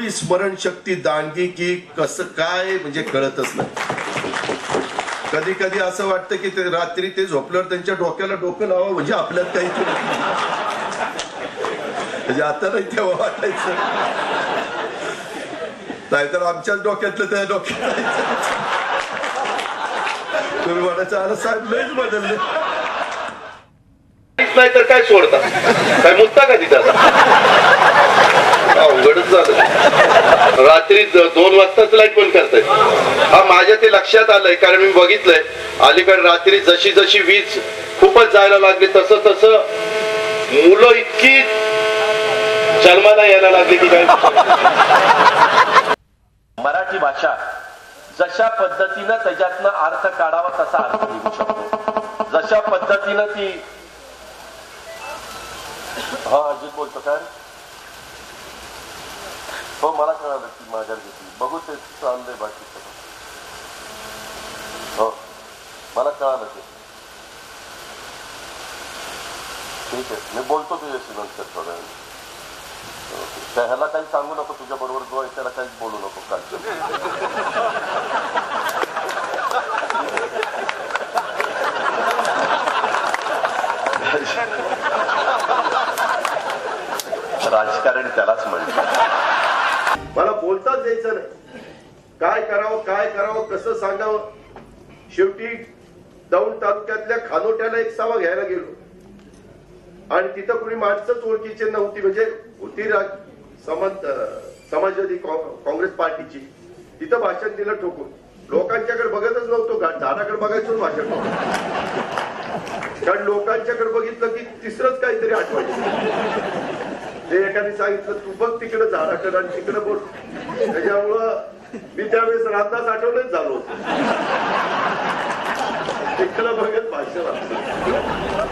स्मरणशक्ती दांडगी की कसं काय म्हणजे कळतच नाही. कधी कधी असं वाटतं की ते रात्री ते झोपल्यावर त्यांच्या डोक्याला डोकं लावा म्हणजे आपल्यात काही म्हणजे आता नाही तेव्हा वाटायचं. नाहीतर आमच्याच डोक्यातलं त्या डोक्यात तुम्ही म्हणायचं आलं साहेब लयच बदलले. नाही तर काय सोडता? काय मुद्दा का तिथं अवघडच झालं रात्री दोन वाजताच लाइट बंद करताय हा माझ्या ते लक्षात आलंय कारण मी बघितलंय अलीकडे रात्री जशी जशी वीज खूपच जायला लागली तसं तसं मुलं इतकी जन्माला यायला लागली की काय? मराठी भाषा जशा पद्धतीनं त्याच्यातनं अर्थ काढावा तसा अर्थ निघू शकतो. जशा पद्धतीनं ती हा अजित बोलतो काय? हो मला कळालं की माझ्या घेतली. बघू ते चाललंय बाकी सगळं. हो मला कळालं ते. ठीक आहे मी बोलतो तुझ्याशी नंतर थोड्या वेळ ह्याला काही सांगू नको तुझ्या बरोबर जो आहे त्याला काहीच बोलू नको काय राजकारण त्यालाच म्हणतात मला बोलताच द्यायचं नाही. काय करावं काय करावं कसं सांगावं? शेवटी दौंड तालुक्यातल्या खानोट्याला एक सभा घ्यायला गेलो. आणि तिथं कुणी माणसंच ओळखीची नव्हती म्हणजे होती राज समाज समाजवादी काँग्रेस पार्टीची. तिथं भाषण दिलं ठोकून. लोकांच्याकडे बघतच नव्हतो झाडाकडे बघायचोच भाषण कारण लोकांच्याकडे बघितलं की तिसरंच काहीतरी आठवायचं ते एकाने सांगितलं तू बघ तिकडे झाडाकडे आणि तिकडे बोल त्याच्यामुळं मी त्यावेळेस रामदास आठवलेच झालो होतो. तिकडं बघत भाषण